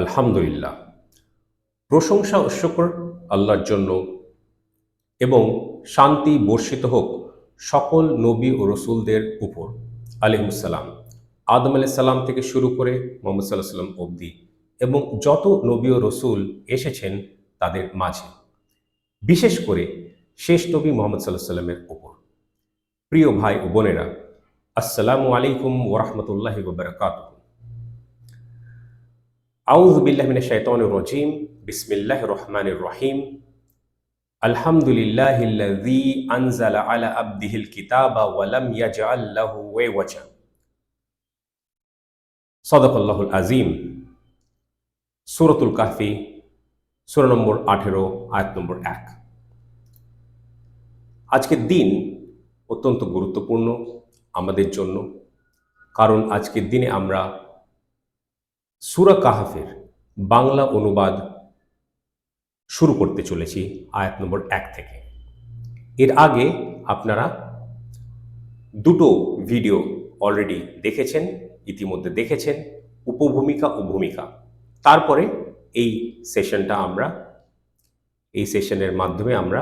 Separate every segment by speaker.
Speaker 1: আলহামদুলিল্লাহ। প্রশংসা ও শুকর আল্লাহর জন্য এবং শান্তি বর্ষিত হোক সকল নবী ও রসুলদের উপর। আলিমুসাল্লাম আদম আলাইসাল্লাম থেকে শুরু করে মোহাম্মদ সাল্লাহ সাল্লাম অবধি এবং যত নবী ও রসুল এসেছেন তাদের মাঝে। বিশেষ করে শেষ নবী মোহাম্মদ সাল্লাহ সাল্লামের উপর। প্রিয় ভাই ও বোনেরা, আসসালামু আলাইকুম ওরহমতুল্লাহি ওবরাকাতুহ আউযু বিল্লাহি মিনাশ শাইতানির রাজিম বিসমিল্লাহির রহমানির রহিম আলহামদুলিল্লাহিল্লাযী আনজালা আলা আবদিহিল কিতাবা ওয়া লাম ইয়াজআল লাহু ওয়াজা সাদাকাল্লাহুল আযীম সূরাতুল কাহফি সূরা নম্বর 18 আয়াত নম্বর 1 আজকের দিন অত্যন্ত গুরুত্বপূর্ণ আমাদের জন্য, কারণ আজকের দিনে আমরা সুরা কাহাফের বাংলা অনুবাদ শুরু করতে চলেছি আয়াত নম্বর এক থেকে। এর আগে আপনারা দুটো ভিডিও অলরেডি দেখেছেন, ইতিমধ্যে দেখেছেন, উপভূমিকা ও ভূমিকা। তারপরে এই সেশনটা আমরা, এই সেশনের মাধ্যমে আমরা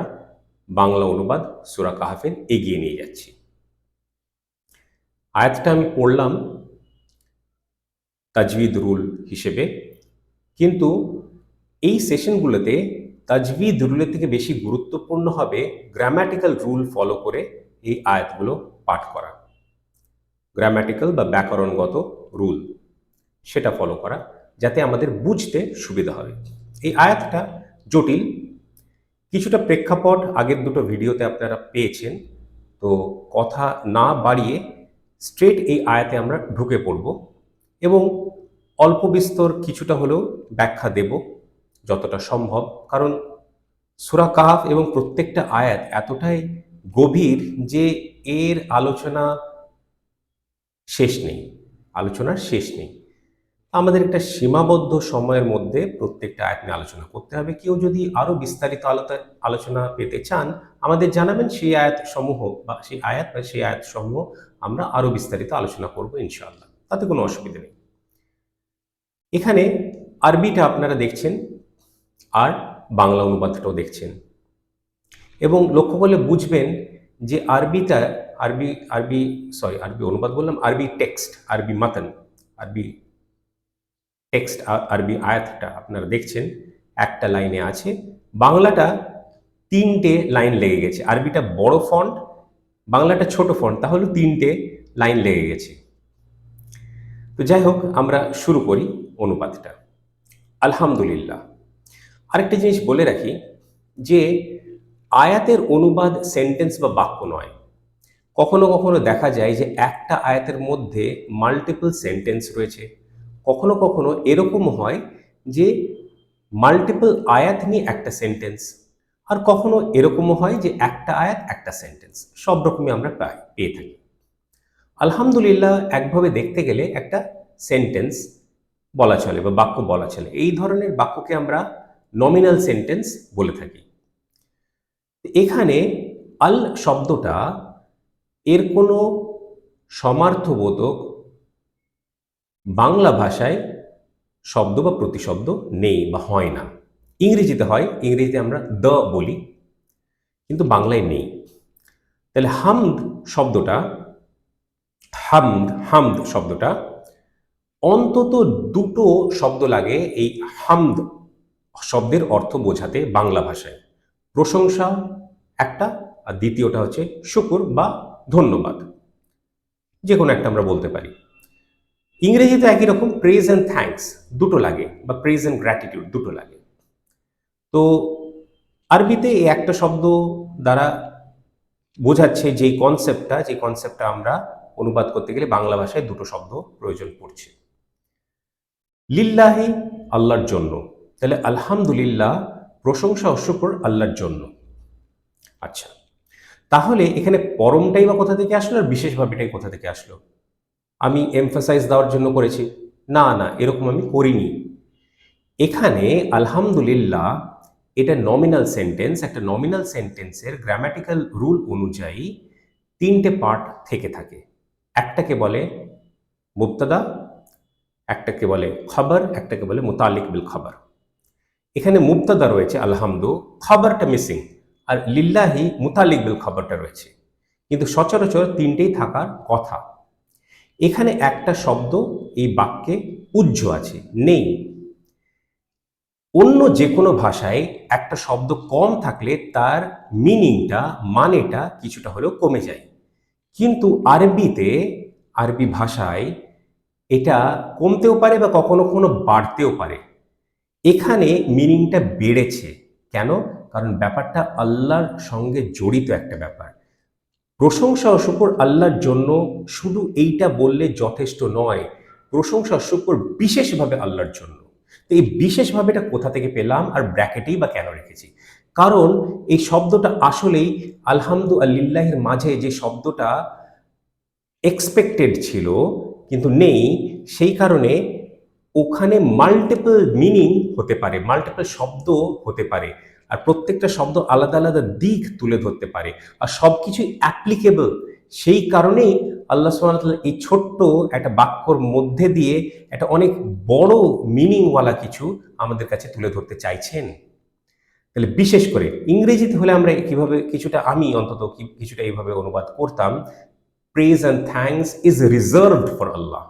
Speaker 1: বাংলা অনুবাদ সুরা কাহাফের এগিয়ে নিয়ে যাচ্ছি। আয়াতটা আমি পড়লাম তাজভিদ রুল হিসেবে। কিন্তু এই সেশনগুলোতে তাজভিদ রুলের থেকে বেশি গুরুত্বপূর্ণ হবে গ্রাম্যাটিক্যাল রুল ফলো করে এই আয়াতগুলো পাঠ করা। গ্রাম্যাটিক্যাল বা ব্যাকরণগত রুল সেটা ফলো করা যাতে আমাদের বুঝতে সুবিধা হবে। এই আয়াতটা জটিল। কিছুটা প্রেক্ষাপট আগের দুটো ভিডিওতে আপনারা পেয়েছেন। তো কথা না বাড়িয়ে স্ট্রেট এই আয়াতে আমরা ঢুকে পড়ব। এবং অল্প বিস্তর কিছুটা হলেও ব্যাখ্যা দেব যতটা সম্ভব। কারণ সুরা কাহাফ এবং প্রত্যেকটা আয়াত এতটাই গভীর যে এর আলোচনা শেষ নেই, আলোচনার শেষ নেই। আমাদের একটা সীমাবদ্ধ সময়ের মধ্যে প্রত্যেকটা আয়াত নিয়ে আলোচনা করতে হবে। কেউ যদি আরও বিস্তারিত আলোচনা আলোচনা পেতে চান, আমাদের জানাবেন সেই আয়াত সমূহ বা সেই আয়াত বা সেই আয়াত সমূহ আমরা আরও বিস্তারিত আলোচনা করব ইনশাআল্লাহ। তাতে কোনো অসুবিধা নেই। এখানে আরবিটা আপনারা দেখছেন, আর বাংলা অনুবাদটাও দেখছেন। এবং লক্ষ্য করলে বুঝবেন যে আরবিটা, আরবি আরবি সরি আরবি অনুবাদ বললাম, আরবি টেক্সট, আরবি মাতন আরবি টেক্সট আরবি আয়াতটা আপনারা দেখছেন, একটা লাইনে আছে। বাংলাটা তিনটে লাইন লেগে গেছে। আরবিটা বড় ফন্ট বাংলাটা ছোট ফন্ট তাহলে তিনটে লাইন লেগে গেছে। তো যাই হোক, আমরা শুরু করি অনুপাতটা। আলহামদুলিল্লাহ। আরেকটা জিনিস বলে রাখি যে, আয়াতের অনুবাদ সেন্টেন্স বা বাক্য নয়। কখনো কখনো দেখা যায় যে, একটা আয়াতের মধ্যে মাল্টিপল সেন্টেন্স রয়েছে। কখনো কখনো এরকম হয় যে মাল্টিপল আয়াত নিয়ে একটা সেন্টেন্স আর কখনো এরকমও হয় যে, একটা আয়াত, একটা সেন্টেন্স সব রকমই আমরা প্রায় পেয়ে থাকি। আলহামদুলিল্লাহ একভাবে দেখতে গেলে একটা সেন্টেন্স বলা চলে বা বাক্য বলা চলে। এই ধরনের বাক্যকে আমরা নমিনাল সেন্টেন্স বলে থাকি। এখানে আল শব্দটা এর কোনো সমার্থবোধক বাংলা ভাষায় শব্দ বা প্রতিশব্দ নেই বা হয় না। ইংরেজিতে হয়, ইংরেজিতে আমরা দ বলি, কিন্তু বাংলায় নেই। তাহলে হামদ শব্দটা হামদ হামদ শব্দটা। অন্তত দুটো শব্দ লাগে এই হামদ শব্দের অর্থ বোঝাতে বাংলা ভাষায়। প্রশংসা একটা, আর দ্বিতীয়টা হচ্ছে শুকুর বা ধন্যবাদ। যে কোনো একটা আমরা বলতে পারি। ইংরেজিতে একই রকম প্রেজ অ্যান্ড থ্যাঙ্কস দুটো লাগে বা প্রেজ অ্যান্ড গ্র্যাটিটিউড দুটো লাগে। তো আরবিতে এই একটা শব্দ দ্বারা বোঝাচ্ছে যে কনসেপ্টটা যে কনসেপ্টটা আমরা অনুবাদ করতে গেলে বাংলা ভাষায় দুটো শব্দ প্রয়োজন পড়ছে। লিল্লাহি, আল্লাহর জন্য। তাহলে আলহামদুলিল্লাহ, প্রশংসা ও শুকর আল্লাহর জন্য। আচ্ছা তাহলে এখানে পরমটাই বা কোথা থেকে আসলো আর বিশেষভাবেটাই কোথা থেকে আসলো? আমি এমফাসাইজ দেওয়ার জন্য করেছি। না না, এরকম আমি করিনি। এখানে আলহামদুলিল্লাহ, এটা নমিনাল সেন্টেন্স একটা নমিনাল সেন্টেন্সের গ্রামাটিক্যাল রুল অনুযায়ী তিনটে পার্ট থেকে থাকে। একটাকে বলে মুক্তাদা একটাকে বলে খবর, একটাকে বলে মুতালিক বিল খবর। এখানে মুক্তাদা রয়েছে, আলহামদু, খবরটা মিসিং আর লিল্লাহি মুতালিক বিল খবরটা রয়েছে। কিন্তু সচরাচর তিনটেই থাকার কথা। এখানে একটা শব্দ, এই বাক্যে উজ্জ আছে, নেই। অন্য যে কোনো ভাষায় একটা শব্দ কম থাকলে তার মিনিংটা মানেটা কিছুটা হলেও কমে যায়। কিন্তু আরবিতে, আরবি ভাষায় এটা কমতেও পারে বা কখনো কখনো বাড়তেও পারে। এখানে মিনিংটা বেড়েছে। কেন? কারণ ব্যাপারটা আল্লাহর সঙ্গে জড়িত একটা ব্যাপার। প্রশংসা ও শুকর আল্লাহর জন্য শুধু এইটা বললে যথেষ্ট নয়, প্রশংসা শুকর বিশেষভাবে আল্লাহর জন্য। তো এই বিশেষভাবে এটা কোথা থেকে পেলাম? আর ব্র্যাকেটেই বা কেন রেখেছি? কারণ এই শব্দটা আসলেই আলহামদু আল্লিল্লাহের মাঝে যে শব্দটা এক্সপেক্টেড ছিল, কিন্তু নেই, সেই কারণে ওখানে মাল্টিপল মিনিং হতে পারে মাল্টিপল শব্দ হতে পারে। আর প্রত্যেকটা শব্দ আলাদা আলাদা দিক তুলে ধরতে পারে। আর সব কিছুই অ্যাপ্লিকেবল সেই কারণেই আল্লাহ সুবহানাহু এই ছোট্ট একটা বাক্যর মধ্যে দিয়ে একটা অনেক বড় মিনিংওয়ালা কিছু আমাদের কাছে তুলে ধরতে চাইছেন। তাহলে বিশেষ করে ইংরেজিতে হলে আমরা কীভাবে কিছুটা আমি অন্তত কিছুটা এইভাবে অনুবাদ করতাম praise and thanks is reserved for Allah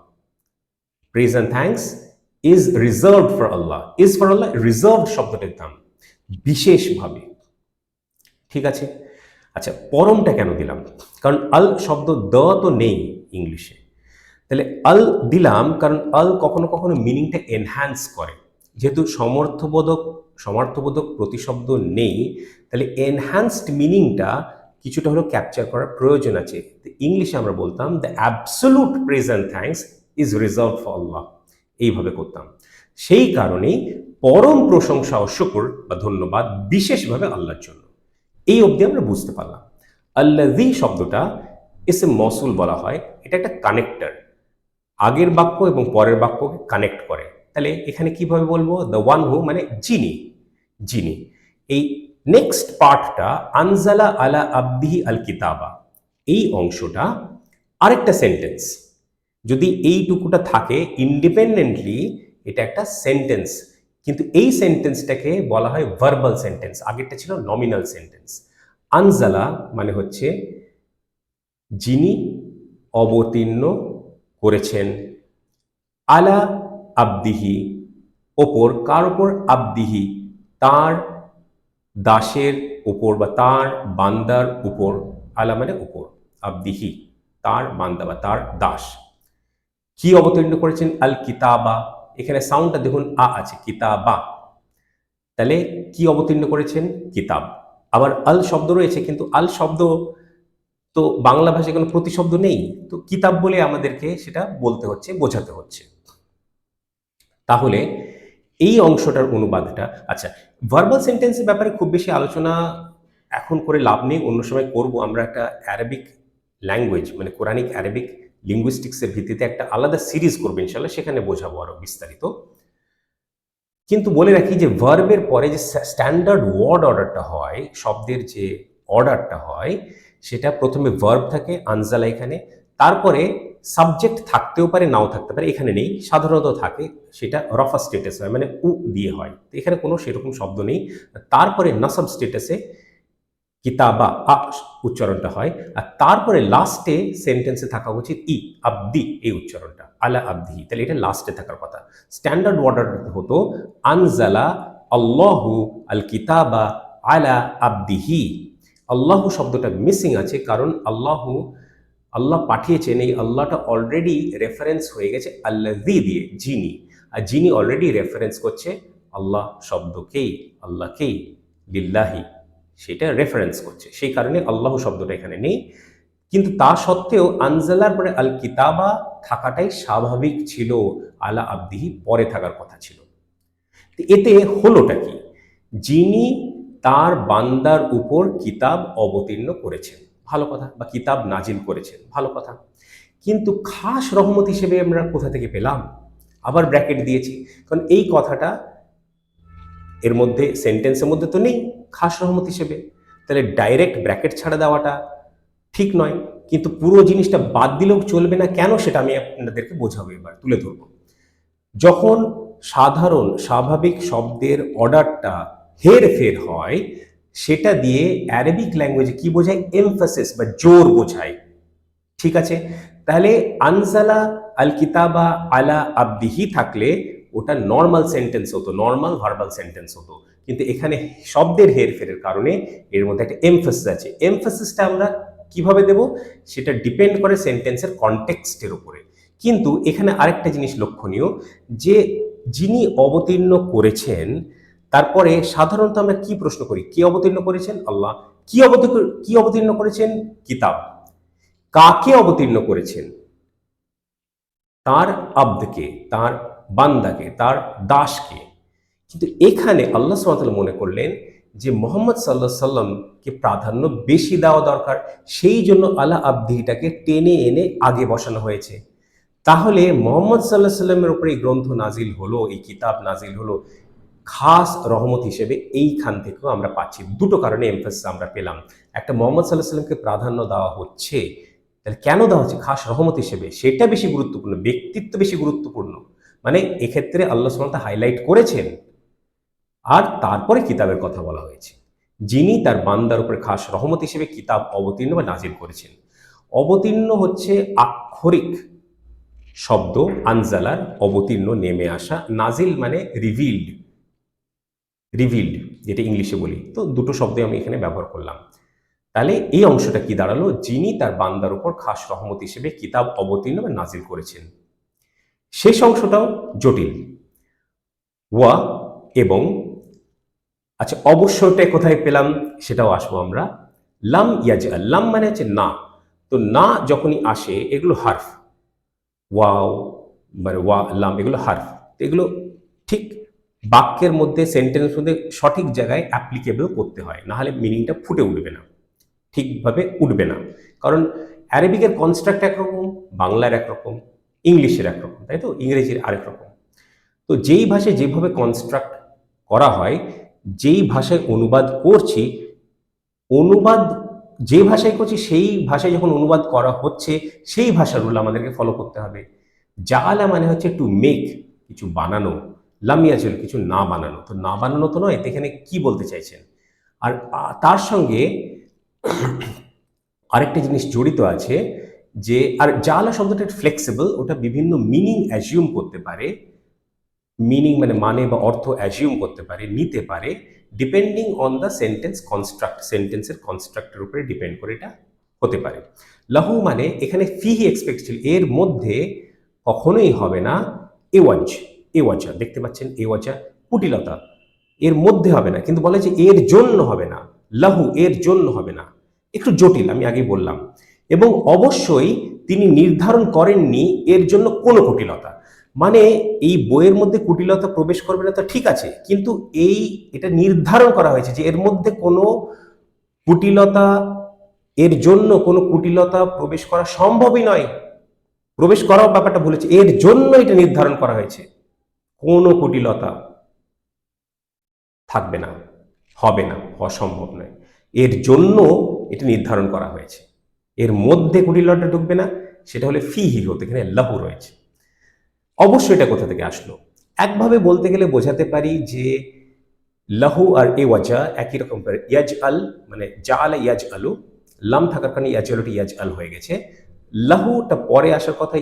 Speaker 1: praise and thanks is reserved for Allah is for Allah reserved শব্দটির দাম বিশেষভাবে। ঠিক আছে? আচ্ছা পরমটা কেন দিলাম? কারণ আল শব্দ দ তো নেই ইংলিশে। তাহলে আল দিলাম কারণ আল কখনো কখনো মিনিংটা এনহ্যান্স করে। যেহেতু সমর্থবোধক সমর্থবোধক প্রতিশব্দ নেই, তাহলে এনহ্যান্সড মিনিংটা কিছুটা হলেও ক্যাপচার করার প্রয়োজন আছে। ইংলিশে আমরা বলতাম the absolute praise and thanks is reserve for Allah এইভাবে করতাম। সেই কারণেই পরম প্রশংসা ও শুকুর বা ধন্যবাদ বিশেষভাবে আল্লাহর জন্য। এই অবধি আমরা বুঝতে পারলাম। আল্লাহি শব্দটা এসে মসুল বলা হয়, এটা একটা কানেক্টার আগের বাক্য এবং পরের বাক্যকে কানেক্ট করে। তাহলে এখানে কীভাবে বলব? দ্য ওয়ান হু মানে যিনি যিনি। এই নেক্সট পার্টটা আনজালা আলা আব্দিহি আল কিতাবা, এই অংশটা আরেকটা সেন্টেন্স যদি এইটুকুটা থাকে ইন্ডিপেন্ডেন্টলি এটা একটা সেন্টেন্স কিন্তু এই সেন্টেন্সটাকে বলা হয় ভার্বাল সেন্টেন্স আগেরটা ছিল নমিনাল সেন্টেন্স আনজালা মানে হচ্ছে যিনি অবতীর্ণ করেছেন। আলা আব্দিহি। ওপর কার ওপর? আব্দিহি। তার দাসের উপর বা তার বান্দার উপর আলা মানে উপর আব্দিহি। তার বান্দা বা তার দাস। কি অবতীর্ণ করেছেন? আল কিতাবা। এখানে সাউন্ডটা দেখুন, আ আছে, কিতাবা। তাহলে কি অবতীর্ণ করেছেন? কিতাব। আবার আল শব্দ রয়েছে, কিন্তু আল শব্দ তো বাংলা ভাষায় কোনো প্রতিশব্দ নেই। তো কিতাব বলে আমাদেরকে সেটা বলতে হচ্ছে, বোঝাতে হচ্ছে। তাহলে এই অংশটার অনুবাদটা আচ্ছা ভার্বাল সেন্টেন্সের ব্যাপারে খুব বেশি আলোচনা এখন করে লাভ নেই, অন্য সময় করব। আমরা একটা অ্যারাবিক ল্যাঙ্গুয়েজ মানে কোরআনিক অ্যারাবিক লিঙ্গুইস্টিক্সের ভিত্তিতে একটা আলাদা সিরিজ করব ইনশাল্লাহ, সেখানে বোঝাবো আরও বিস্তারিত। কিন্তু বলে রাখি যে ভার্বের পরে যে স্ট্যান্ডার্ড ওয়ার্ড অর্ডারটা হয়, শব্দের যে অর্ডারটা হয়, সেটা প্রথমে ভার্ব থাকে, আনজালা এখানে। তারপরে সাবজেক্ট থাকতেও পারে, নাও থাকতে পারে, এখানে নেই, সাধারণত থাকে, সেটা রফা স্টেটাস হয় মানে উ দিয়ে হয়। তো এখানে কোনো সেরকম শব্দ নেই। তারপরে নাসাব স্টেটাসে কিতাবা আ উচ্চারণটা হয়, আর তারপরে লাস্টে সেন্টেন্সে থাকা উচিত ই, আব্দি, এই উচ্চারণটা, আলা আব্দি তাহলে এটা লাস্টে থাকার কথা। স্ট্যান্ডার্ড ওয়ার্ডার হতো, আনজালা আল্লাহু আল কিতাবা আলা আব্দিহি। আল্লাহু শব্দটা মিসিং আছে, কারণ আল্লাহু আল্লাহ পাঠিয়েছেন, এই আল্লাহটা অলরেডি রেফারেন্স হয়ে গেছে আল্লাহি দিয়ে, যিনি। আর যিনি অলরেডি রেফারেন্স করছে, আল্লাহ শব্দকেই, আল্লাহকেই, লিল্লাহি, সেটা রেফারেন্স করছে। সেই কারণে আল্লাহ শব্দটা এখানে নেই। কিন্তু তা সত্ত্বেও আনজালার পরে আল কিতাবা থাকাটাই স্বাভাবিক ছিল, আলা আব্দিহি পরে থাকার কথা ছিল। এতে হলোটা কি? যিনি তার বান্দার উপর কিতাব অবতীর্ণ করেছেন। ভালো কথা বা কিতাব নাজিল করেছেন, ভালো কথা। কিন্তু খাস রহমত হিসেবে আমরা কোথা থেকে পেলাম? আবার ব্র্যাকেট দিয়েছি। কারণ এই কথাটা এর মধ্যে, সেন্টেন্সের মধ্যে তো নেই, খাস রহমত হিসেবে। তাহলে ডাইরেক্ট ব্র্যাকেট ছাড়া দেওয়াটা ঠিক নয়, কিন্তু পুরো জিনিসটা বাদ দিলেও চলবে না কেন সেটা আমি আপনাদেরকে বোঝাবো এবার, তুলে ধরবো। যখন সাধারণ, স্বাভাবিক শব্দের অর্ডারটা হেরফের হয় সেটা দিয়ে অ্যারাবিক ল্যাঙ্গুয়েজে কি বোঝায়? এমফাসিস বা জোর বোঝায়। ঠিক আছে? তাহলে আনজালা আল কিতাবা আলা আব্দিহি থাকলে ওটা নর্মাল সেন্টেন্স হতো নর্মাল ভার্বাল সেন্টেন্স হতো। কিন্তু এখানে শব্দের হেরফেরের কারণে এর মধ্যে একটা এমফাসিস আছে। এমফাসিসটা আমরা কীভাবে দেব? সেটা ডিপেন্ড করে সেন্টেন্সের কনটেক্সটের উপরে। কিন্তু এখানে আরেকটা জিনিস লক্ষণীয় যে যিনি অবতীর্ণ করেছেন তারপরে সাধারণত আমরা কি প্রশ্ন করি? কি অবতীর্ণ করেছেন? আল্লাহ। কি অবতীর্ণ কি অবতীর্ণ করেছেন? কিতাব। কাকে অবতীর্ণ করেছেন? তার আব্দকে, তার বান্দাকে, তার দাসকে। কিন্তু এখানে আল্লাহ সাল্লাহ মনে করলেন যে মোহাম্মদ সাল্লাহ সাল্লামকে প্রাধান্য বেশি দেওয়া দরকার, সেই জন্য আল্লাহ আব্দিটাকে টেনে এনে আগে বসানো হয়েছে। তাহলে মোহাম্মদ সাল্লাহ সাল্লামের উপরে এই গ্রন্থ নাজিল হলো, এই কিতাব নাজিল হলো খাস রহমত হিসেবে এইখান থেকেও আমরা পাচ্ছি। দুটো কারণে এমফাসিস আমরা পেলাম। একটা, মোহাম্মদ সাল্লাহ সাল্লামকে প্রাধান্য দেওয়া হচ্ছে। তাহলে কেন দেওয়া হচ্ছে? খাস রহমত হিসেবে। সেটা বেশি গুরুত্বপূর্ণ, ব্যক্তিত্ব বেশি গুরুত্বপূর্ণ। মানে এক্ষেত্রে আল্লাহ সুমতা হাইলাইট করেছেন। আর তারপরে কিতাবের কথা বলা হয়েছে। যিনি তার বান্দার উপরে খাস রহমত হিসেবে কিতাব অবতীর্ণ বা নাজিল করেছেন। অবতীর্ণ হচ্ছে আক্ষরিক শব্দ, আনজালার অবতীর্ণ, নেমে আসা। নাজিল মানে রিভিল্ড রিভিল্ড যেটা ইংলিশে বলি। তো দুটো শব্দ আমি এখানে ব্যবহার করলাম। তাহলে এই অংশটা কি দাঁড়াল? যিনি তার বান্দার উপর খাস রহমত হিসেবে কিতাব অবতীর্ণ বা নাজিল করেছেন। শেষ অংশটাও জটিল। ওয়া এবং আচ্ছা অবশ্যটা কোথায় পেলাম সেটাও আসব আমরা। লাম ইয়াজ, লাম মানে হচ্ছে না। তো না যখনই আসে, এগুলো হার্ফ। ওয়াও মানে ওয়া, লাম, এগুলো হার্ফ। এগুলো ঠিক বাক্যের মধ্যে সেন্টেন্স মধ্যে সঠিক জায়গায় অ্যাপ্লিকেবল করতে হয়, নাহলে মিনিংটা ফুটে উঠবে না, ঠিকভাবে উঠবে না। কারণ অ্যারেবিকের কনস্ট্রাক্ট একরকম, বাংলার একরকম ইংলিশের একরকম, তাই তো? ইংরেজির আরেক রকম। তো যেই ভাষায় যেভাবে কনস্ট্রাক্ট করা হয়, যেই ভাষায় অনুবাদ করছি, অনুবাদ যে ভাষায় করছি, সেই ভাষায় যখন অনুবাদ করা হচ্ছে, সেই ভাষার রুল আমাদেরকে ফলো করতে হবে। জালা মানে হচ্ছে টু মেক কিছু বানানো। লামিয়া ছিল কিছু না বানানো। তো না বানানো তো নয়, এখানে কি বলতে চাইছেন? আর তার সঙ্গে আরেকটা জিনিস জড়িত আছে যে, আর জালা শব্দটা ফ্লেক্সিবল ওটা বিভিন্ন মিনিং অ্যাজিউম করতে পারে। মিনিং মানে মানে বা অর্থ অ্যাজিউম করতে পারে, নিতে পারে depending on the sentence construct সেন্টেন্সের কনস্ট্রাক্টের উপরে ডিপেন্ড করে এটা হতে পারে। লাহু মানে এখানে ফিহি এক্সপেক্ট ছিল এর মধ্যে কখনোই হবে না, এ এওয়াজ এওয়াজা দেখতে পাচ্ছেন এ এওয়াজা কুটিলতা। এর মধ্যে হবে না, কিন্তু বলে যে এর জন্য হবে না, লাহু এর জন্য হবে না। একটু জটিল, আমি আগে বললাম। এবং অবশ্যই তিনি নির্ধারণ করেননি এর জন্য কোনো কুটিলতা। মানে এই বইয়ের মধ্যে কুটিলতা প্রবেশ করবে না তো ঠিক আছে, কিন্তু এই এটা নির্ধারণ করা হয়েছে যে এর মধ্যে কোনো কুটিলতা, এর জন্য কোনো কুটিলতা প্রবেশ করা সম্ভবই নয়। প্রবেশ করাও ব্যাপারটা বলেছে এর জন্য এটা নির্ধারণ করা হয়েছে। কোনো কুটিলতা থাকবে না, হবে না, অসম্ভব নয়। এর জন্য এটা নির্ধারণ করা হয়েছে। এর মধ্যে কুটিলতা ঢুকবে না, সেটা হলে ফি হিরো এখানে লাহু রয়েছে। অবশ্যই এটা কোথা থেকে আসলো? একভাবে বলতে গেলে বোঝাতে পারি যে লাহু আর এ ওয়াজা একই রকম ইয়াজ আল মানে জা আলা ইয়াজ আলু লাম থাকার কারণে ইয়াজ আলুটি ইয়াজ আল হয়ে গেছে। লাহুটা পরে আসার কথা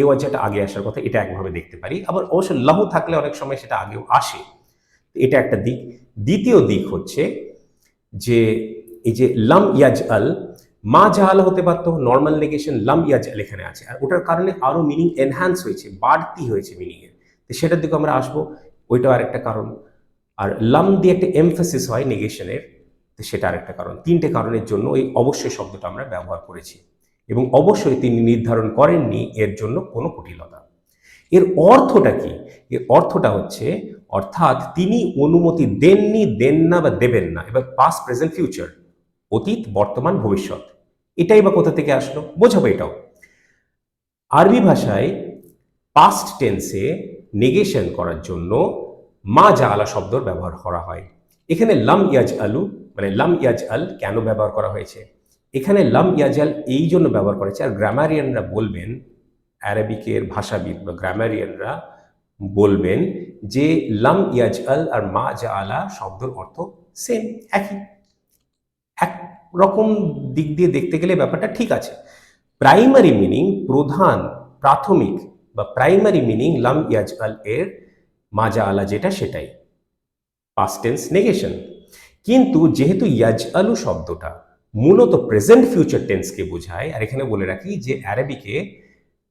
Speaker 1: এ ওয়াজাটা আগে আসার কথা, এটা একভাবে দেখতে পারি। আবার অবশ্য লাহু থাকলে অনেক সময় সেটা আগেও আসে। এটা একটা দিক। দ্বিতীয় দিক হচ্ছে যে, এই যে লাম ইয়াজ আল, মা জাহাল হতে পারতো নর্মাল নেগেশন লাম ইয়াজ আল এখানে আছে। আর ওটার কারণে আরও মিনিং এনহ্যান্স হয়েছে, বাড়তি হয়েছে মিনিংয়ের তো সেটার দিকে আমরা আসব। ওইটাও আরেকটা কারণ। আর লাম দিয়ে একটা এমফাসিস হয় নেগেশনের, তো সেটা আরেকটা কারণ। তিনটে কারণের জন্য ওই অবশ্যই শব্দটা আমরা ব্যবহার করেছি। এবং অবশ্যই তিনি নির্ধারণ করেননি এর জন্য কোনো কুটিলতা। এর অর্থটা কি? এর অর্থটা হচ্ছে, অর্থাৎ তিনি অনুমতি দেননি, দেন না বা দেবেন না। এবার পাস্ট প্রেজেন্ট ফিউচার অতীত, বর্তমান, ভবিষ্যৎ, এটাই বা কোথা থেকে আসলো? বোঝাবো এটাও। আরবি ভাষায় পাস্ট টেন্সে নেগেশন করার জন্য মা জা আলা শব্দর ব্যবহার করা হয়। এখানে লাম ইয়াজ আলু মানে লাম ইয়াজ আল কেন ব্যবহার করা হয়েছে? এখানে লাম ইয়াজ আল এই জন্য ব্যবহার করেছে, আর গ্রামারিয়ানরা বলবেন অ্যারাবিকের ভাষাবিদ বা গ্রামারিয়ানরা বলবেন যে লাম ইয়াজ আল আর মা জা আলা শব্দের অর্থ সেম একই। এক রকম দিক দিয়ে দেখতে গেলে ব্যাপারটা ঠিক আছে। প্রাইমারি মিনিং প্রধান, প্রাথমিক বা প্রাইমারি মিনিং লাম ইয়াজ আল এর মাজা আলা যেটা সেটাই। পাস্ট টেন্স নেগেশন কিন্তু যেহেতু ইয়াজ আলু শব্দটা মূলত প্রেজেন্ট ফিউচার টেন্সকে বোঝায়। আর এখানে বলে রাখি যে অ্যারাবিকে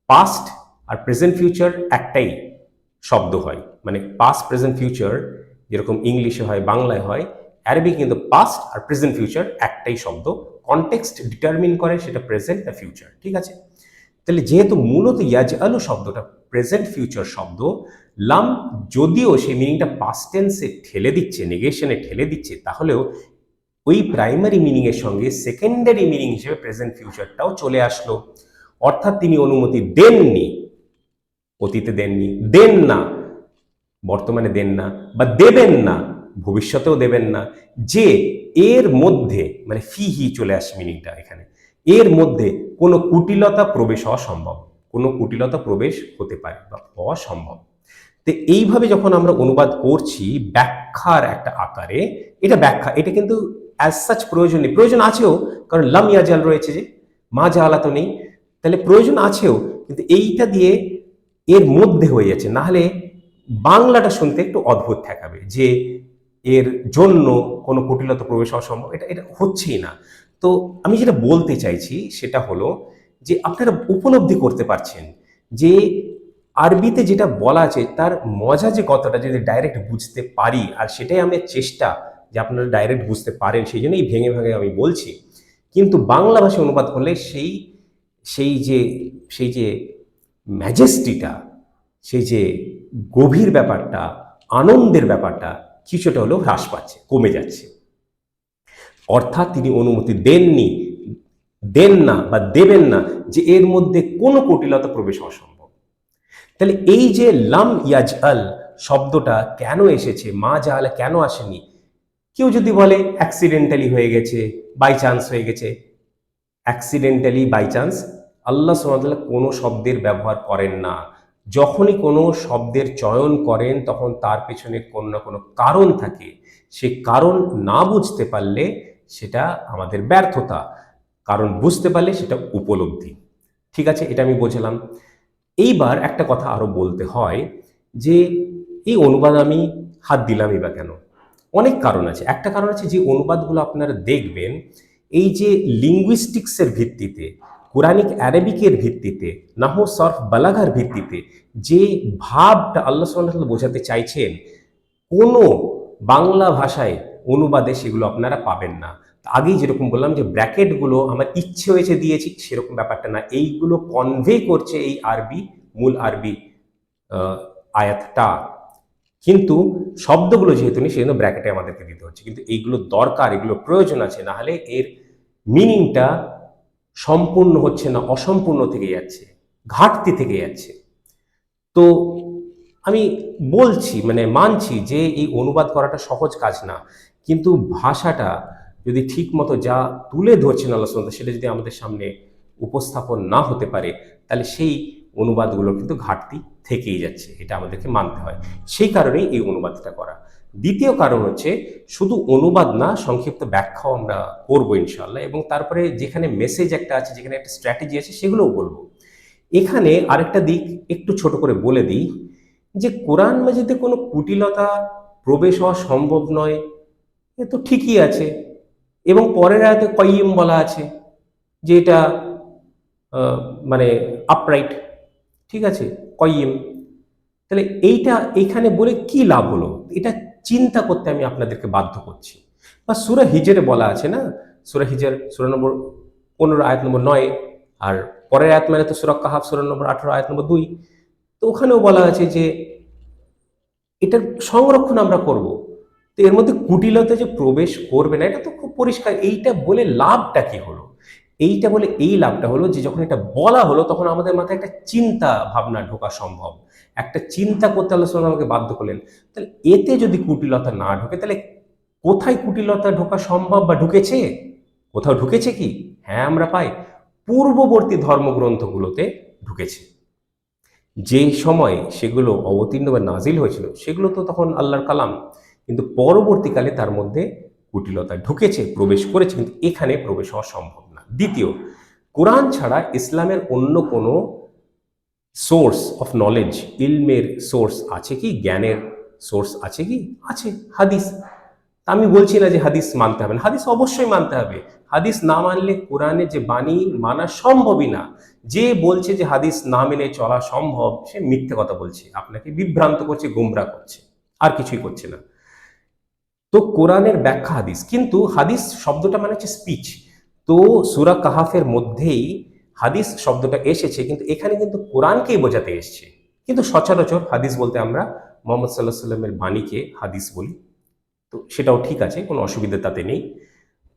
Speaker 1: পাস্ট আর প্রেজেন্ট ফিউচার একটাই শব্দ হয়। মানে পাস্ট প্রেজেন্ট ফিউচার যেরকম ইংলিশে হয়, বাংলায় হয় অ্যারাবিক কিন্তু পাস্ট আর প্রেজেন্ট ফিউচার একটাই শব্দ। কনটেক্সট ডিটারমিন করে সেটা প্রেজেন্ট আর ফিউচার ঠিক আছে? তাহলে যেহেতু মূলত ইয়াজ আলু শব্দটা প্রেজেন্ট ফিউচার শব্দ, লাম যদিও সেই মিনিংটা পাস্ট টেন্সে ঠেলে দিচ্ছে নেগেশনে ঠেলে দিচ্ছে, তাহলেও ওই প্রাইমারি মিনিংয়ের সঙ্গে সেকেন্ডারি মিনিং হিসেবে প্রেজেন্ট ফিউচারটাও চলে আসলো। অর্থাৎ তিনি অনুমতি দেননি। অতীতে দেননি। দেন না। বর্তমানে দেন না বা দেবেন না। ভবিষ্যতেও দেবেন না। যে এর মধ্যে মানে ফি হি চলে আসে মিনিংটা এখানে। এর মধ্যে কোনো কুটিলতা প্রবেশ হওয়া সম্ভব। কোনো কুটিলতা প্রবেশ হতে পারে বা হওয়া সম্ভব। তো এইভাবে যখন আমরা অনুবাদ করছি, ব্যাখ্যার একটা আকারে, এটা ব্যাখ্যা, এটা কিন্তু অ্যাজ সাচ প্রয়োজন নেই। প্রয়োজন আছেও, কারণ লাম ইয়াজাল রয়েছে যে, মা জাহালা তো নেই। তাহলে প্রয়োজন আছেও, কিন্তু এইটা দিয়ে এর মধ্যে হয়ে যাচ্ছে। নাহলে বাংলাটা শুনতে একটু অদ্ভুত ঠেকাবে যে, এর জন্য কোনো কুটিলতা প্রবেশ হওয়া সম্ভব এটা এটা হচ্ছেই না। তো আমি যেটা বলতে চাইছি, সেটা হলো যে, আপনারা উপলব্ধি করতে পারছেন যে, আরবিতে যেটা বলা আছে, তার মজা যে কতটা যদি ডাইরেক্ট বুঝতে পারি, আর সেটাই আমার চেষ্টা যে আপনারা ডাইরেক্ট বুঝতে পারেন, সেই জন্যই ভেঙে ভেঙে আমি বলছি। কিন্তু বাংলা ভাষায় অনুবাদ করলে সেই সেই যে সেই যে ম্যাজেস্টিটা সেই যে গভীর ব্যাপারটা, আনন্দের ব্যাপারটা, কিছুটা হলেও হ্রাস পাচ্ছে, কমে যাচ্ছে। অর্থাৎ তিনি অনুমতি দেননি, দেন না বা দেবেন না যে এর মধ্যে কোনো কুটিলতা প্রবেশ অসম্ভব তাহলে এই যে লাম ইয়াজ আল শব্দটা কেন এসেছে, মা জাহালে কেন আসেনি কেউ যদি বলে অ্যাক্সিডেন্টালি হয়ে গেছে বাই চান্স হয়ে গেছে অ্যাক্সিডেন্টালি বাই চান্স আল্লাহ সুমাতাল্লাহ কোনো শব্দের ব্যবহার করেন না। যখনই কোনো শব্দের চয়ন করেন, তখন তার পেছনে কোনো না কোনো কারণ থাকে। সে কারণ না বুঝতে পারলে সেটা আমাদের ব্যর্থতা। কারণ বুঝতে পারলে সেটা উপলব্ধি। ঠিক আছে, এটা আমি বোঝালাম। এইবার একটা কথা আরও বলতে হয় যে, এই অনুবাদ আমি হাত দিলামই বা কেন? অনেক কারণ আছে। একটা কারণ আছে যে অনুবাদগুলো আপনারা দেখবেন, এই যে লিঙ্গুইস্টিক্সের ভিত্তিতে কোরআনিক অ্যারাবিকের ভিত্তিতে নাহো সরফ বালাগার ভিত্তিতে, যে ভাবটা আল্লাহ সাল্লাহ বোঝাতে চাইছেন, কোনো বাংলা ভাষায় অনুবাদে সেগুলো আপনারা পাবেন না। আগেই যেরকম বললাম যে ব্র্যাকেটগুলো আমার ইচ্ছে হয়েছে দিয়েছি, সেরকম ব্যাপারটা না। এইগুলো কনভে করছে এই আরবি, মূল আরবি আয়াতটা। কিন্তু শব্দগুলো যেহেতু নেই, সেজন্য ব্র্যাকেটে আমাদেরকে দিতে হচ্ছে। কিন্তু এইগুলো দরকার, এগুলো প্রয়োজন আছে, না হলে এর মিনিংটা সম্পূর্ণ হচ্ছে না, অসম্পূর্ণ থেকে যাচ্ছে, ঘাটতি থেকে যাচ্ছে। তো আমি বলছি মানে মানছি যে এই অনুবাদ করাটা সহজ কাজ না, কিন্তু ভাষাটা যদি ঠিক মতো যা তুলে ধরছেন আল্লাহ সেটা যদি আমাদের সামনে উপস্থাপন না হতে পারে, তাহলে সেই অনুবাদগুলো কিন্তু ঘাটতি থেকেই যাচ্ছে, এটা আমাদেরকে মানতে হয়। সেই কারণেই এই অনুবাদটা করা। দ্বিতীয় কারণ হচ্ছে, শুধু অনুবাদ না, সংক্ষিপ্ত ব্যাখ্যাও আমরা করব ইনশাল্লাহ এবং তারপরে যেখানে মেসেজ একটা আছে, যেখানে একটা স্ট্র্যাটেজি আছে, সেগুলোও বলব। এখানে আরেকটা দিক একটু ছোট করে বলে দিই, যে কোরআন মাজিদে কোনো কুটিলতা প্রবেশ হওয়া সম্ভব নয়, এ তো ঠিকই আছে। এবং পরের আয়তে কয়িম বলা আছে, যে এটা মানে আপরাইট ঠিক আছে? কয়িম। তাহলে এইটা এইখানে বলে কি লাভ হলো? এটা চিন্তা করতে আমি আপনাদেরকে বাধ্য করছি। বা সুরা হিজেরে বলা আছে না? সুরা হিজের, সুরা নম্বর পনেরো, আয়াত নম্বর নয়, আর পরের আয়াত মানে তো সুরা কাহাব সুরা নম্বর আঠারো, আয়াত নম্বর দুই। তো ওখানেও বলা আছে যে এটার সংরক্ষণ আমরা করব। তো এর মধ্যে কুটিলতা যে প্রবেশ করবে না, এটা তো খুব পরিষ্কার। এইটা বলে লাভটা কি হলো? এইটা বলে এই লাভটা হলো যে যখন এটা বলা হলো, তখন আমাদের মাথায় একটা চিন্তা ভাবনা ঢোকা সম্ভব। একটা চিন্তা করতে আল্লাহ আমাকে বাধ্য করলেন। তাহলে এতে যদি কুটিলতা না ঢোকে, তাহলে কোথায় কুটিলতা ঢোকা সম্ভব বা ঢুকেছে? কোথাও ঢুকেছে কি? হ্যাঁ আমরা পাই। পূর্ববর্তী ধর্মগ্রন্থগুলোতে ঢুকেছে। যে সময় সেগুলো অবতীর্ণ বা নাজিল হয়েছিল, সেগুলো তো তখন আল্লাহর কালাম। কিন্তু পরবর্তীকালে তার মধ্যে কুটিলতা ঢুকেছে, প্রবেশ করেছে, কিন্তু এখানে প্রবেশ হওয়া সম্ভব দ্বিতীয়, কোরআন ছাড়া ইসলামের অন্য কোনো সোর্স অফ নলেজ ইলমের সোর্স আছে কি? জ্ঞানের সোর্স আছে কি? আছে, হাদিস। আমি বলছি না যে হাদিস মানতে হবে না। হাদিস অবশ্যই মানতে হবে। হাদিস না মানলে কোরআনে যে বাণী মানা সম্ভবই না। যে বলছে যে হাদিস না মেনে চলা সম্ভব, সে মিথ্যে কথা বলছে। আপনাকে বিভ্রান্ত করছে, গুমরা করছে। আর কিছুই করছে না। তো কোরআনের ব্যাখ্যা হাদিস। কিন্তু হাদিস শব্দটা মানে হচ্ছে স্পিচ তো সুরা কাহাফের মধ্যেই হাদিস শব্দটা এসেছে, কিন্তু এখানে কিন্তু কোরআনকেই বোঝাতে এসছে। কিন্তু সচরাচর হাদিস বলতে আমরা মোহাম্মদ সাল্লাহ সাল্লামের বাণীকে হাদিস বলি। তো সেটাও ঠিক আছে, কোনো অসুবিধা তাতে নেই।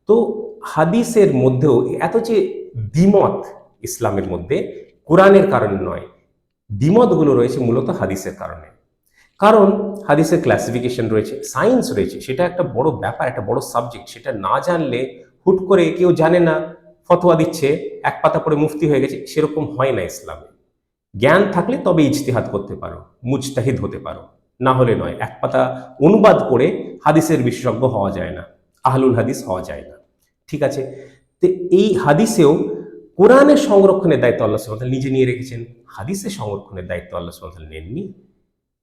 Speaker 1: তো হাদিসের মধ্যেও এত যে দ্বিমত ইসলামের মধ্যে, কোরআনের কারণে নয়, দ্বিমতগুলো রয়েছে মূলত হাদিসের কারণে। কারণ হাদিসের ক্লাসিফিকেশন রয়েছে সায়েন্স রয়েছে, সেটা একটা বড় ব্যাপার, একটা বড় সাবজেক্ট সেটা না জানলে হুট করে কেউ জানে না, ফতোয়া দিচ্ছে, এক পাতা পরে মুফতি হয়ে গেছে, সেরকম হয় না ইসলামে। জ্ঞান থাকলে তবে ইজতিহাদ করতে পারো, মুজতাহিদ হতে পারো। না হলে নয়, এক পাতা অনুবাদ করে হাদিসের বিশেষজ্ঞ হওয়া যায় না, আহলুল হাদিস হওয়া যায় না। ঠিক আছে? তো এই হাদিসেও কোরআনের সংরক্ষণের দায়িত্ব আল্লাহ সুবহানাহু নিজে নিয়ে রেখেছেন হাদিসের সংরক্ষণের দায়িত্ব আল্লাহ সুবহানাহু নেননি।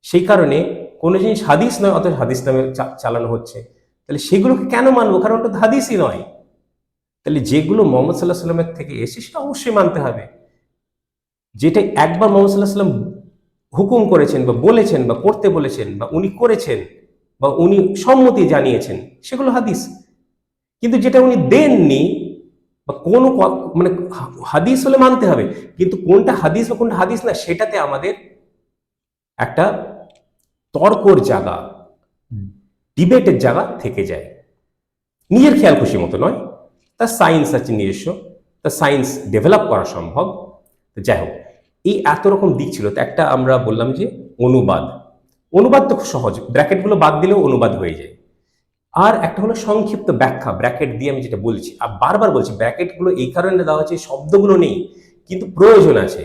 Speaker 1: সেই কারণে কোনো জিনিস হাদিস নয়, অথচ হাদিস নামে চালানো হচ্ছে। তাহলে সেগুলোকে কেন মানবো? কারণ ওটা হাদিসই নয়। তাহলে যেগুলো মোহাম্মদ সাল্লাহ সাল্লামের থেকে এসে সেটা অবশ্যই মানতে হবে। যেটা একবার মোহাম্মদ সাল্লাহ সাল্লাম হুকুম করেছেন বা বলেছেন বা করতে বলেছেন বা উনি করেছেন বা উনি সম্মতি জানিয়েছেন, সেগুলো হাদিস। কিন্তু যেটা উনি দেননি, বা কোনো মানে হাদিস হলে মানতে হবে। কিন্তু কোনটা হাদিস বা কোনটা হাদিস না, সেটাতে আমাদের একটা তর্কর জায়গা, ডিবেটের জায়গা থেকে যায়। নিজের খেয়াল খুশি মতো নয়। তার সায়েন্স আছে নিজস্ব তার সায়েন্স ডেভেলপ করা সম্ভব। তো যাই হোক, এই এত রকম দিক ছিল, তো একটা আমরা বললাম যে অনুবাদ। অনুবাদ তো খুব সহজ, ব্র্যাকেটগুলো বাদ দিলেও অনুবাদ হয়ে যায়। আর একটা হলো সংক্ষিপ্ত ব্যাখ্যা, ব্র্যাকেট দিয়ে আমি যেটা বলছি। আর বারবার বলছি, ব্র্যাকেটগুলো এই কারণে দেওয়া হচ্ছে শব্দগুলো নেই, কিন্তু প্রয়োজন আছে।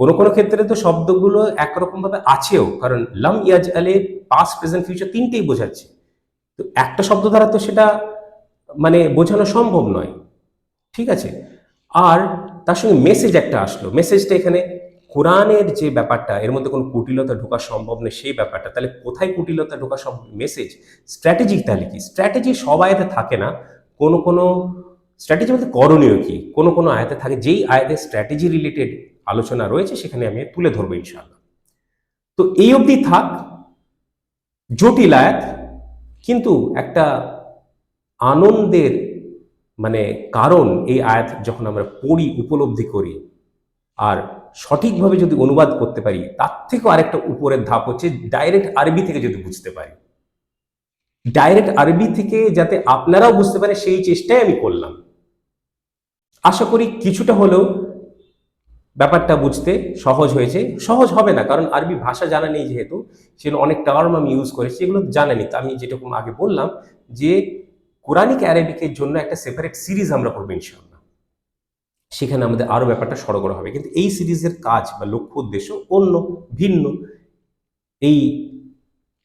Speaker 1: কোনো কোনো ক্ষেত্রে তো শব্দগুলো একরকম ভাবে আছেও, কারণ লাম ইয়াজ আলে পাস্ট প্রেজেন্ট ফিউচার তিনটেই বোঝাচ্ছে। তো একটা শব্দ দ্বারা তো সেটা মানে বোঝানো সম্ভব নয়। ঠিক আছে? আর তার সঙ্গে মেসেজ একটা আসলো। মেসেজটা এখানে, কোরআনের যে ব্যাপারটা, এর মধ্যে কোনো কুটিলতা ঢোকা সম্ভব নেই সেই ব্যাপারটা। তাহলে কোথায় কুটিলতা ঢোকা সম্ভব মেসেজ স্ট্র্যাটেজি তাহলে কি? স্ট্র্যাটেজি সব আয়াতে থাকে না। কোনো কোনো স্ট্র্যাটেজি বলতে করণীয় কি? কোনো কোনো আয়াতে থাকে। যেই আয়াতে স্ট্র্যাটেজি রিলেটেড আলোচনা রয়েছে, সেখানে আমি তুলে ধরবো ইনশাআল্লাহ। তো এই অবধি থাক। জটিল আয়াত, কিন্তু একটা আনন্দের মানে কারণ এই আয়াত যখন আমরা পড়ি, উপলব্ধি করি আর সঠিকভাবে যদি অনুবাদ করতে পারি, তার থেকেও আরেকটা উপরের ধাপ হচ্ছে ডাইরেক্ট আরবি থেকে যদি বুঝতে পারি। ডাইরেক্ট আরবি থেকে যাতে আপনারাও বুঝতে পারে সেই চেষ্টাই আমি করলাম। আশা করি কিছুটা হলেও ব্যাপারটা বুঝতে সহজ হয়েছে। সহজ হবে না, কারণ আরবি ভাষা জানা নেই যেহেতু সেগুলো অনেক টার্ম আমি ইউজ করেছি, এগুলো জানা নেই। তো আমি যেরকম আগে বললাম যে কোরআনিক অ্যারাবিকের জন্য একটা সেপারেট সিরিজ আমরা করব, ইনশাআল্লাহ। সেখানে আমাদের আরও ব্যাপারটা সড়গড় হবে। কিন্তু এই সিরিজের কাজ বা লক্ষ্য, উদ্দেশ্য অন্য, ভিন্ন। এই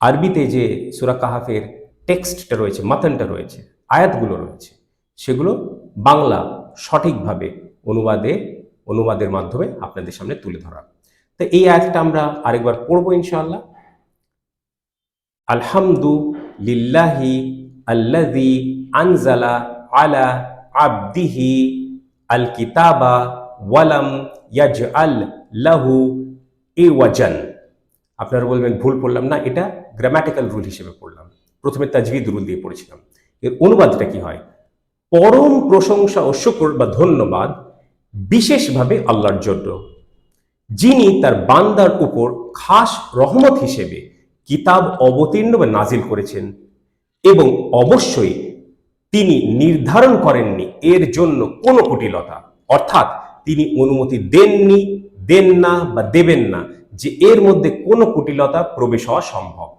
Speaker 1: আরবিতে যে সুরা কাহাফের টেক্সটটা রয়েছে মাতানটা রয়েছে, আয়াতগুলো রয়েছে, সেগুলো বাংলা সঠিকভাবে অনুবাদে, অনুবাদের মাধ্যমে আপনাদের সামনে তুলে ধরা। তো এই আয়াতটা আমরা আরেকবার পড়ব, ইনশাআল্লাহ। আলহামদু লিল্লাহি আল্লাযী আনজালা আলা আবদিহি আল কিতাবা ওয়ালাম ইয়াজআল লাহু ইওয়াজান। আপনারা বলবেন, ভুল পড়লাম না, এটা গ্রামাটিক্যাল রুল হিসেবে পড়লাম। প্রথমে তাজভিদ রুল দিয়ে পড়েছিলাম। এর অনুবাদটা কি হয়? পরম প্রশংসা ও শুকর বা ধন্যবাদ বিশেষভাবে আল্লাহর জন্য। যিনি তার বান্দার উপর খাস রহমত হিসেবে কিতাব অবতীর্ণ বা নাজিল করেছেন। এবং অবশ্যই তিনি নির্ধারণ করেননি এর জন্য কোনো কুটিলতা। অর্থাৎ তিনি অনুমতি দেননি, দেন না বা দেবেন না যে এর মধ্যে কোনো কুটিলতা প্রবেশ হওয়া সম্ভব।